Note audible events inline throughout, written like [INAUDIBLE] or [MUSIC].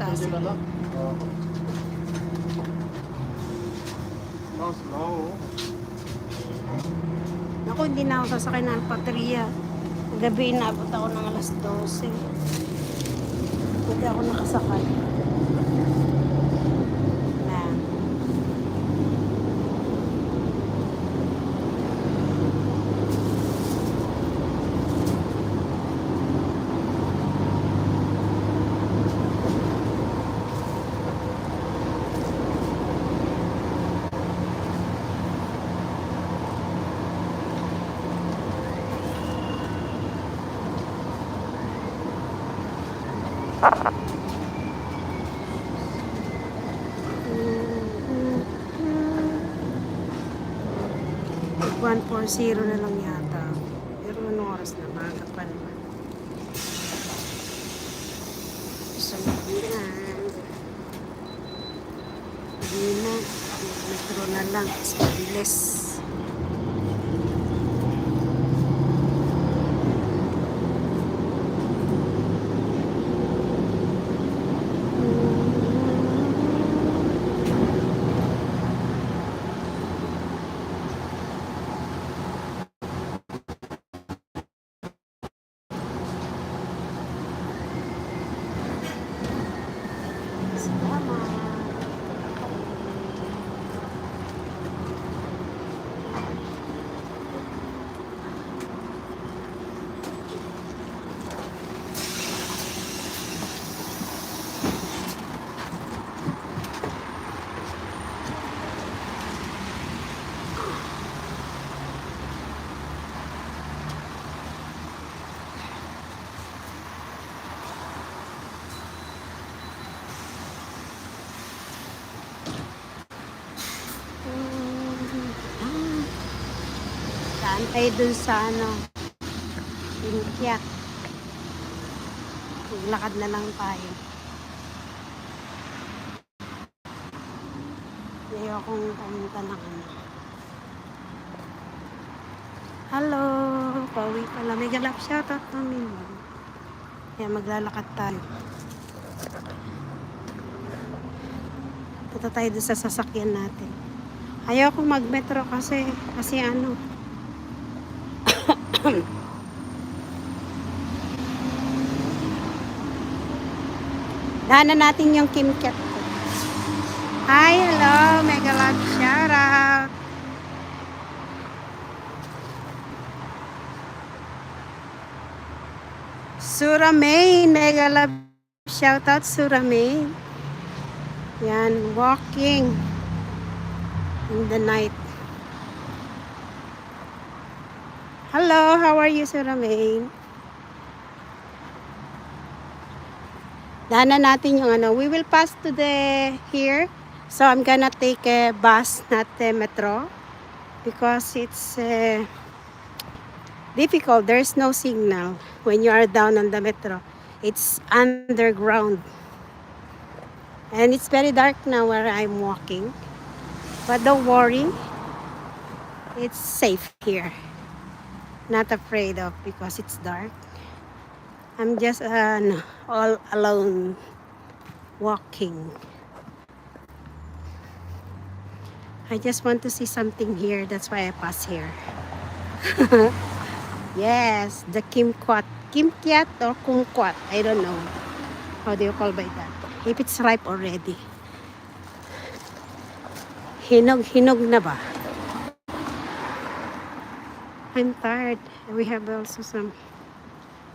Alas 12. Ah, slow. Ako, hindi na ako sasakay ng Alpatria. Gabi inabot ako ng alas 12. Hindi ako nakasakay. Na. One four zero na lang yata. Pero anong oras na? Maga pa naman. So, na. Hindi na. Metro na lang. Mas mabilis. Saan tayo dun sa ano? Pinkiak. Maglakad na lang tayo. Ayaw akong pumunta ng ano. Hello! Pauwi pala. May galap shoutout namin. Kaya maglalakad tayo. Punta tayo sa sasakyan natin. Ko mag-metro kasi, kasi ano, Daanan natin yung Kim Kat ko. Hi, hello, mega love shout out. Sura May, mega love shout out Sura May. Yan, walking in the night. Hello, how are you, Sura May? Daanan natin yung ano. We will pass to the here. So I'm gonna take a bus, not the metro. Because it's uh, difficult. There's no signal when you are down on the metro. It's underground. And it's very dark now where I'm walking. But don't worry. It's safe here. Not afraid of because it's dark. I'm just uh, all alone walking. I just want to see something here. That's why I pass here. [LAUGHS] yes, the kimquat. Kimkiat or kumquat. I don't know. How do you call by that? If it's ripe already. Hinog, hinog na ba? I'm tired. We have also some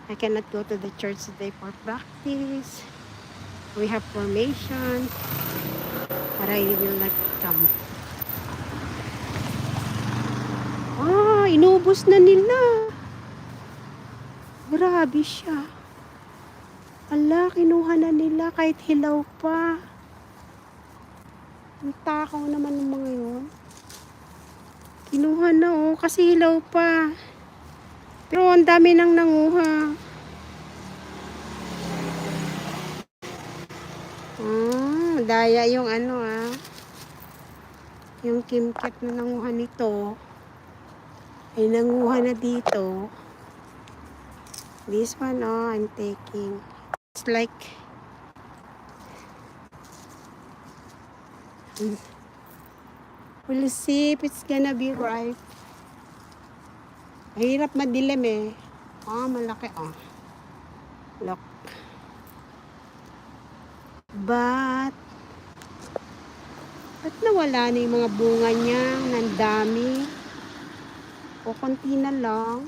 I cannot go to the church today for practice. We have formation. But I will not come. Ah, inubos na nila. Grabe siya. Ala, kinuha na nila kahit hilaw pa. Ang takaw naman ng mga yun. Kinuha na oh, kasi hilaw pa. Pero ang dami nang nanguha. Ah, daya yung ano ah. Yung kimkat na nanguha nito ay nanguha na dito. This one oh, I'm taking. It's like We'll see if it's gonna be ripe. Mahirap madilim eh. Ah, malaki oh. Look. But, ba't nawala na yung mga bunga niya? Nang dami. O konti na lang.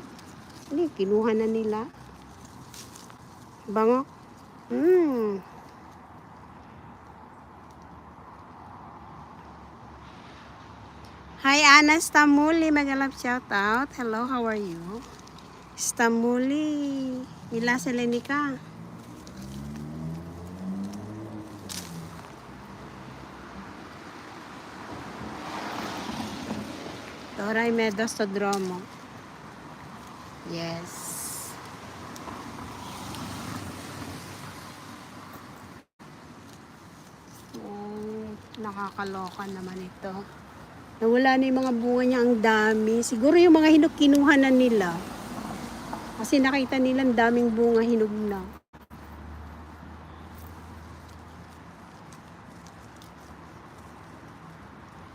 Ano yung kinuha na nila? Bango. Hmm. Hi Anna Stamuli, magalap shout out. Hello, how are you? Stamuli, Mila Selenika. Toray Medostodromo. Yes. Oh, nakakaloka naman ito. Nawala na yung mga bunga niya, ang dami. Siguro yung mga hinog kinuha na nila. Kasi nakita nila ang daming bunga hinog na.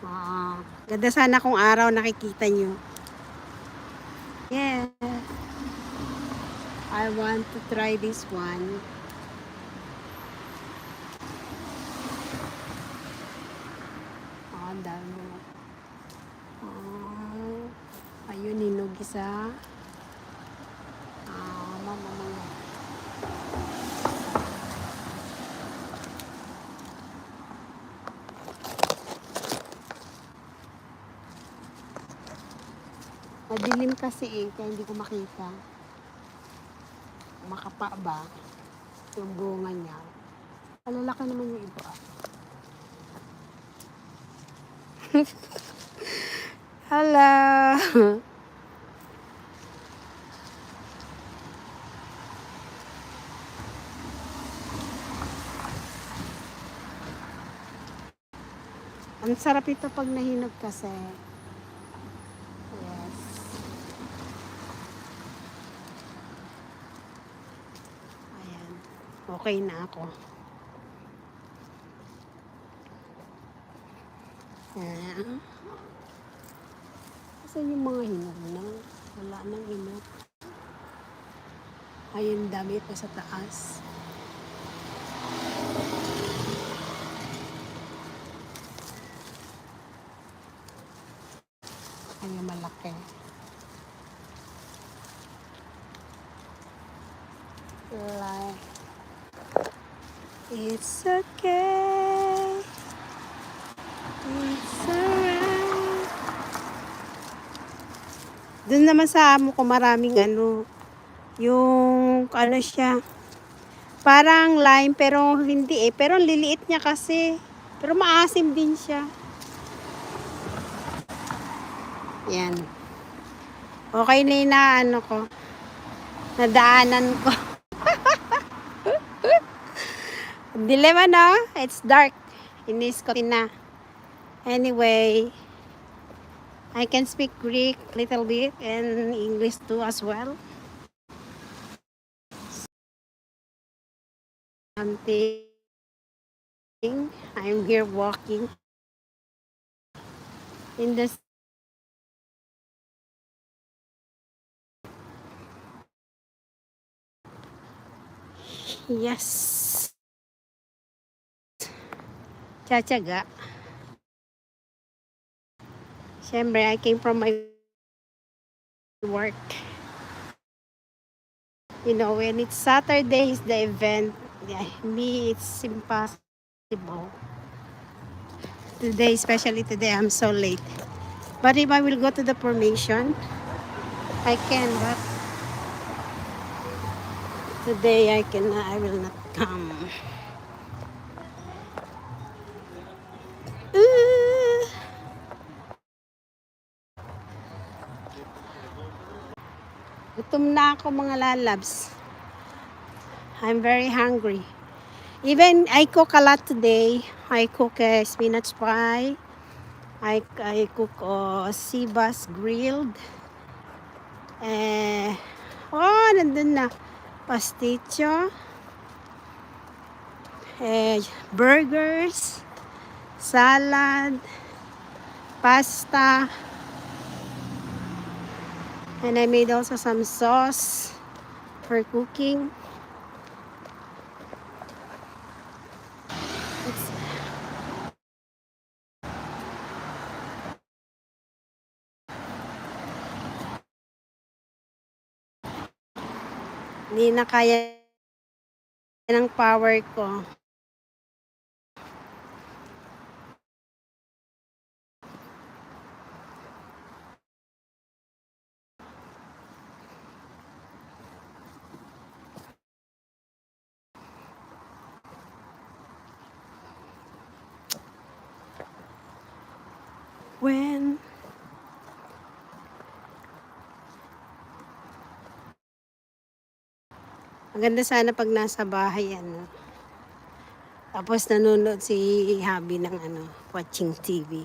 Ah, ganda sana kung araw nakikita nyo. Yeah. I want to try this one. Ah, ang dami. Ah, ayun, isa. Ah, mama, mama. Madilim kasi eh, kaya hindi ko makita. Makapa ba yung bunga niya. Malalaki naman yung iba. [LAUGHS] Hello! [LAUGHS] Ang sarap ito pag nahinog kasi. Yes. Ayan. Okay na ako. Ayan. Saan yung mga hinog na? Wala nang hinog. Ayun, dami pa sa taas. Ayun, malaki. Like, it's okay. It's alright. Doon naman sa amo ko maraming ano, yung ano siya, parang lime pero hindi eh. Pero liliit niya kasi. Pero maasim din siya. Yan. Okay na yung na ano ko. Nadaanan ko. [LAUGHS] Dilemma na. It's dark. Inis ko na. Anyway, I can speak Greek a little bit and English too as well. Something. I'm here walking in the Yes. Tsatsaga. Siyempre, I came from my work. You know, when it's Saturday is the event, yeah, me, it's impossible. Today, especially today, I'm so late. But if I will go to the formation, I can, but today I can, I will not come. Uh, Gutom na ako mga lalabs. I'm very hungry. Even I cook a lot today. I cook uh, spinach pie. I, I cook uh, sea bass grilled. Eh, oh, nandun na. Pasticho. Eh, burgers. salad, pasta, and I made also some sauce for cooking. Hindi na kaya ng power ko. When Maganda sana pag nasa bahay, ano. Tapos nanonood si Habi ng ano, watching TV.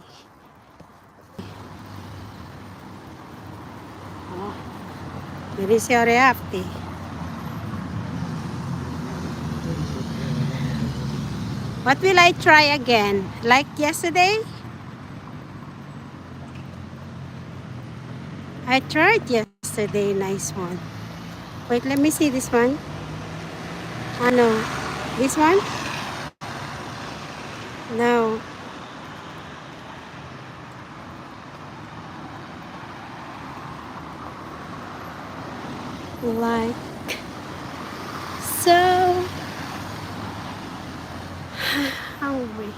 Oh. Diri si Oreapti. What will I try again? Like yesterday? I tried yesterday, nice one. Wait, let me see this one. Ah, ano? This one? No. Like so [SIGHS] hungry.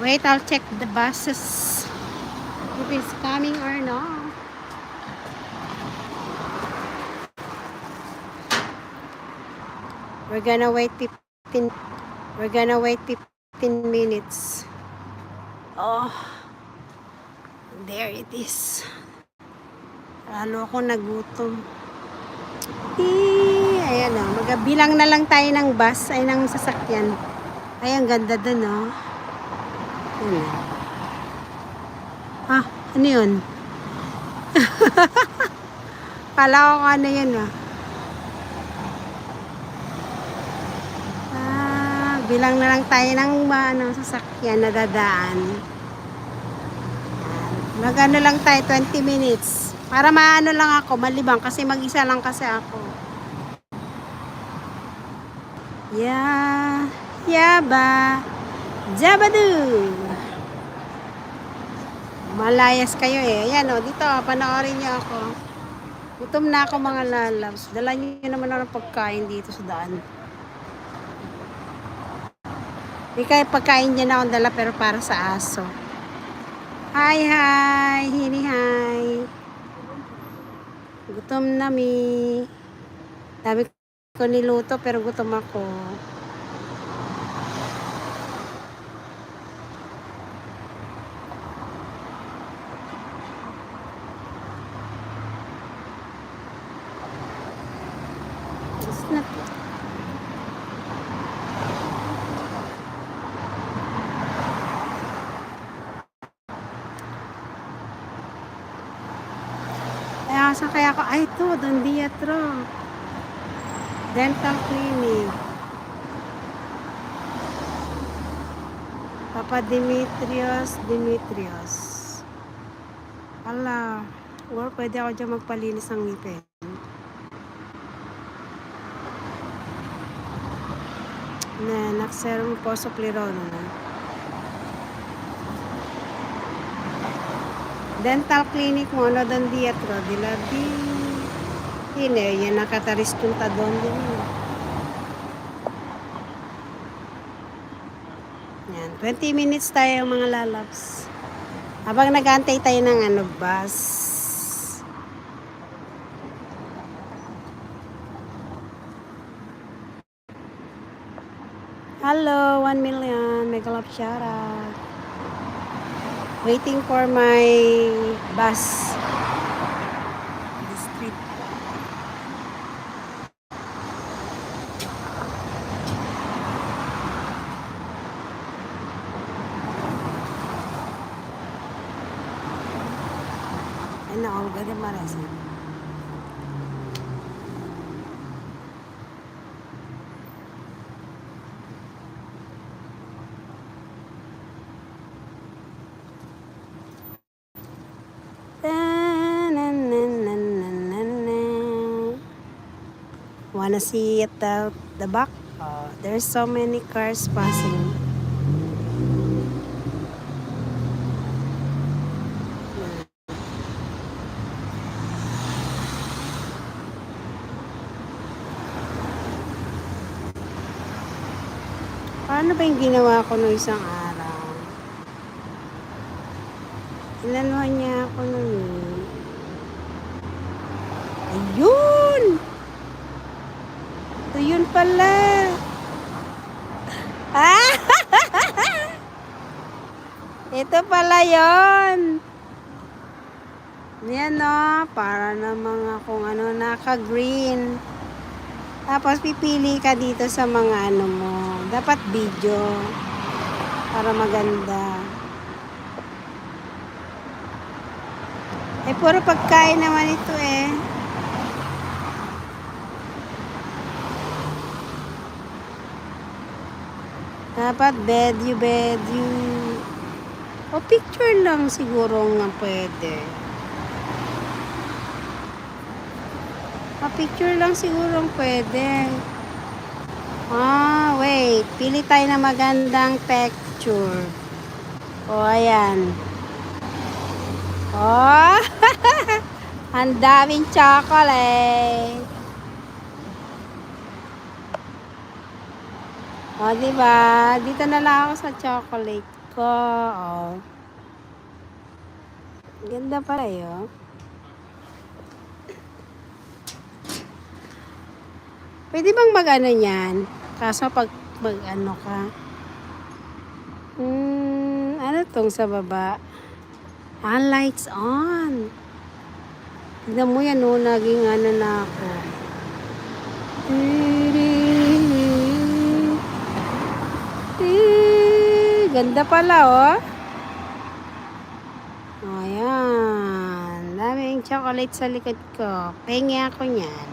Wait, I'll check the buses if it's coming or not. We're gonna wait 15 We're gonna wait 15 minutes. Oh. There it is. Lalo ako nagutom. Eh, ayan o. Magabilang na lang tayo ng bus ay ng sasakyan. Ay, ang ganda dun o. Ayan. Ah, ano yun? [LAUGHS] Kala ko ano yun ah. Bilang na lang tayo ng ba, ano, sasakyan na dadaan. Magano lang tayo, 20 minutes. Para maano lang ako, malibang kasi mag-isa lang kasi ako. Yeah, yaba, jabadu. Malayas kayo eh. Ayan o, dito, panoorin niyo ako. Gutom na ako mga lalabs. Dala niyo naman ng pagkain dito sa daan. Kaya pagkain niya na akong dala pero para sa aso. Hi, hi! Hini, hi! Gutom na mi. Dami ko niluto pero gutom ako. It's not Kaya saan kaya ito, Don. Dental Clinic. Papa Dimitrios, Dimitrios. Ala, or pwede ako dyan magpalinis ng ngipin. Na, nakserum po sa Plirono. Dental clinic mo, ano doon diatro, di labi. Hindi, yan nakataris punta doon din. yun. Yan, 20 minutes tayo mga lalabs. Habang nag-antay tayo ng ano, bus. Hello, 1 million. Mega love shout out. Waiting for my bus. The street. Ay, naolga din marasa. Wanna see it at the back? Oh, there's so many cars passing. Paano ba yung ginawa ko nung isang araw? Inanuhan niya ako nun. Ayun! Yun pala. Ah! [LAUGHS] Ito pala yon. Yan no, para na mga kung ano, naka-green. Tapos pipili ka dito sa mga ano mo. Dapat video. Para maganda. Eh, puro pagkain naman ito eh. Dapat bedyu, bedyu. O picture lang siguro nga pwede. A picture lang siguro pwede. Ah, wait. Pili tayo na magandang picture. O, ayan. Oh! [LAUGHS] Ang daming chocolate. O, di ba? Dito na lang ako sa chocolate ko. O. Ganda pala yun. Pwede bang mag-ano yan? Kaso pag mag-ano ka. Hmm, ano tong sa baba? Ah, lights on. Tignan mo yan, no, naging ano na ako. Ganda pala, oh. O, oh, ayan. Daming chocolate sa likod ko. Pengi ako niyan.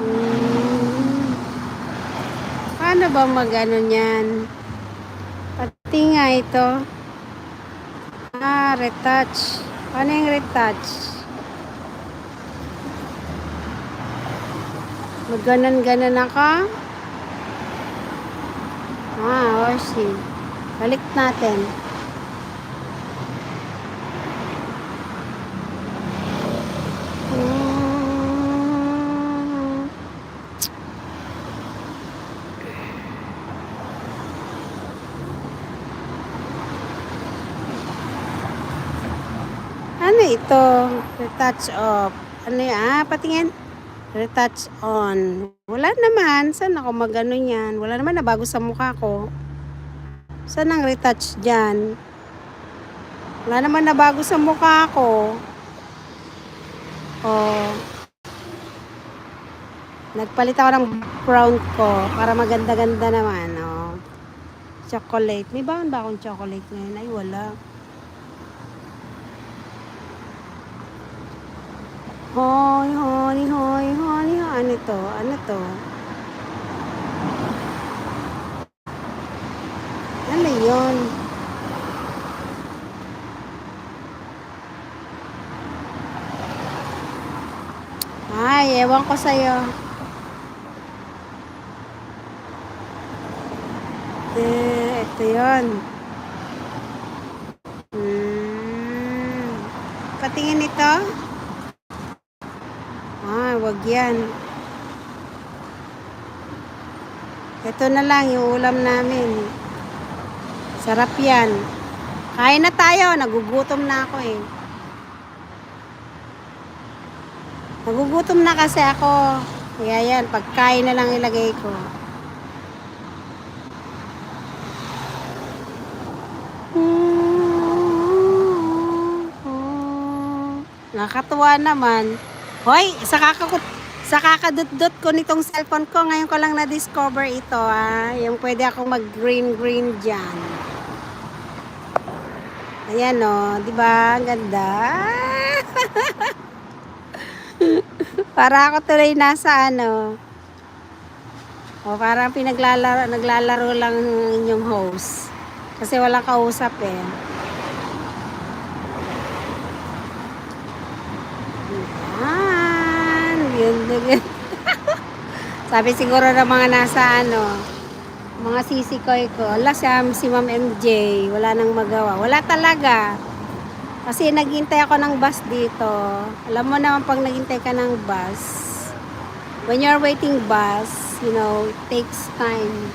Hmm. Paano ba mag-ano niyan? Pati nga ito. Ah, retouch. Paano yung retouch? Magganan-ganan ako? Ah, or see. Balik natin. Hmm. Ano ito? Retouch off. Ano yan? Ah, patingin. Retouch on. Wala naman. Saan ako magano yan? Wala naman nabago sa mukha ko. Saan ang retouch dyan? Wala naman nabago sa mukha ko. Oh. Nagpalit ako ng background ko para maganda-ganda naman. Oh. Chocolate. May baon ba akong chocolate ngayon? Ay, wala. Hoy, hoy, hoy, hoy, ano to? Ano to? Ano yun? Ay, ewan ko sa'yo. Eh, ito yun. Hmm. Patingin ito? Ah, wag yan. Ito na lang yung ulam namin. Sarap yan. Kain na tayo. Nagugutom na ako eh. Nagugutom na kasi ako. Kaya yan, pagkain na lang ilagay ko. Nakatuwa naman. Hoy, sa kakakut sa kakadut-dut ko nitong cellphone ko, ngayon ko lang na-discover ito, ah. Yung pwede akong mag-green-green dyan. Ayan, oh. Di ba? Ang ganda. [LAUGHS] Para ako tuloy nasa ano. O parang pinaglalaro, naglalaro lang yung inyong host. Kasi walang kausap eh. Ganda. [LAUGHS] Sabi siguro ng mga nasa ano, mga sisikoy ko, ala siya, si Ma'am MJ, wala nang magawa. Wala talaga. Kasi naghintay ako ng bus dito. Alam mo naman pag naghintay ka ng bus, when you're waiting bus, you know, it takes time.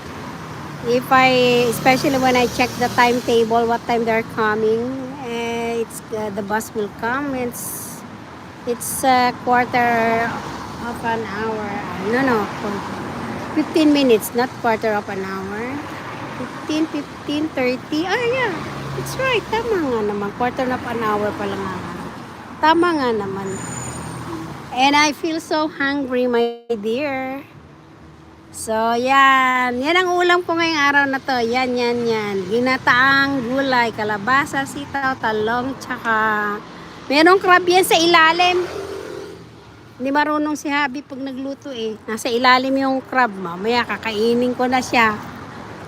If I, especially when I check the timetable, what time they're coming, eh, it's uh, the bus will come. It's it's a quarter of an hour. No, no, 15 minutes, not quarter of an hour. 15, 15, 30. Ah, yeah. It's right. Tama nga naman. Quarter of an hour pa lang nga. Tama nga naman. And I feel so hungry, my dear. So, yan. Yan ang ulam ko ngayong araw na to. Yan, yan, yan. Ginataang gulay, kalabasa, sitaw, talong, tsaka... Merong crab yan sa ilalim. Hindi marunong si Habi pag nagluto eh. Nasa ilalim yung crab. Mamaya kakainin ko na siya.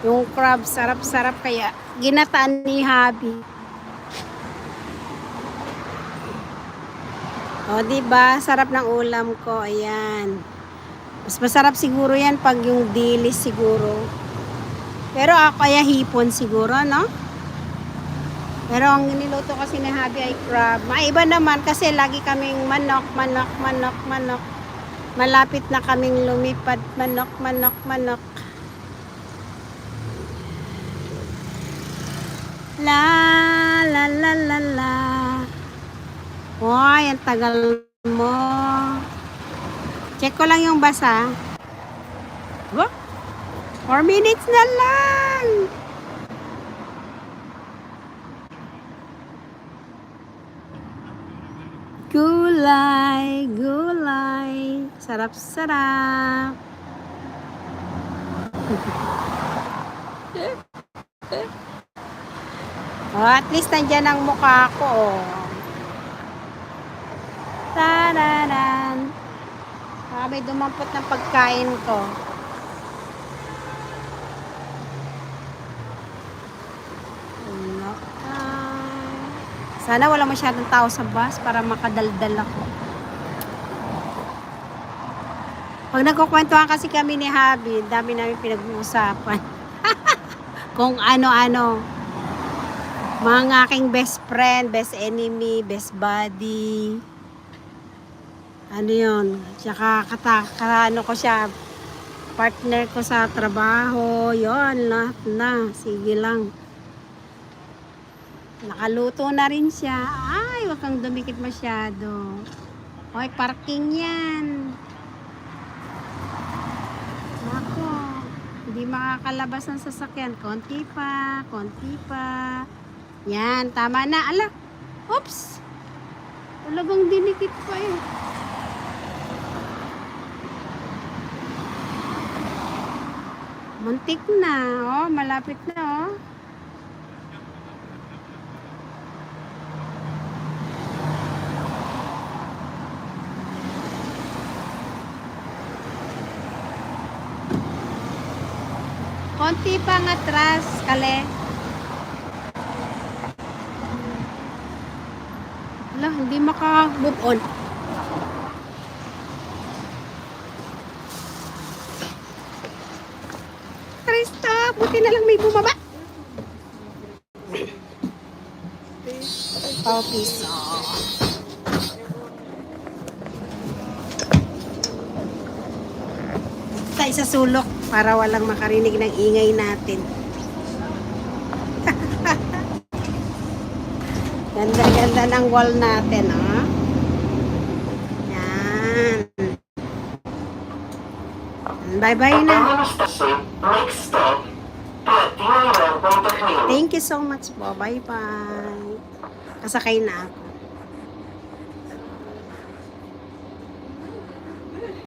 Yung crab, sarap-sarap kaya. Ginataan ni Habi. O, di ba? Sarap ng ulam ko. Ayan. Mas masarap siguro yan pag yung dilis siguro. Pero ako kaya hipon siguro, no? Pero ang niluto kasi ni Habi ay crab. Maiba naman kasi lagi kaming manok, manok, manok, manok. Malapit na kaming lumipad. Manok, manok, manok. La, la, la, la, la. Hoy, ang tagal mo. Check ko lang yung basa. What? 4 minutes na lang. Gulay, gulay. Sarap-sarap. [LAUGHS] oh, at least nandyan ang mukha ko. Oh. Tararan. Ah, may dumampot ng pagkain ko. Ano? Sana wala masyadong tao sa bus para makadaldal ako. Pag nagkukwentuhan kasi kami ni Habi, dami namin pinag-uusapan. [LAUGHS] Kung ano-ano. Mga aking best friend, best enemy, best buddy. Ano yun? Tsaka kata, ka, ano ko siya, partner ko sa trabaho. Yon lahat na. Sige lang. Nakaluto na rin siya. Ay, wag kang dumikit masyado. Hoy, parking yan. Ako, hindi makakalabas ng sasakyan. Konti pa, konti pa. Yan, tama na. Ala, oops. Talagang dinikit pa eh. Muntik na, oh, malapit na, oh. Konti pa nga atras, kale. Ala, hindi maka-move on. Krista, buti na lang may bumaba. Oh, piso. Tayo sa sulok para walang makarinig ng ingay natin. [LAUGHS] Ganda-ganda ng wall natin, oh. Yan. Bye-bye na. Thank you so much po. Bye-bye. Kasakay na ako.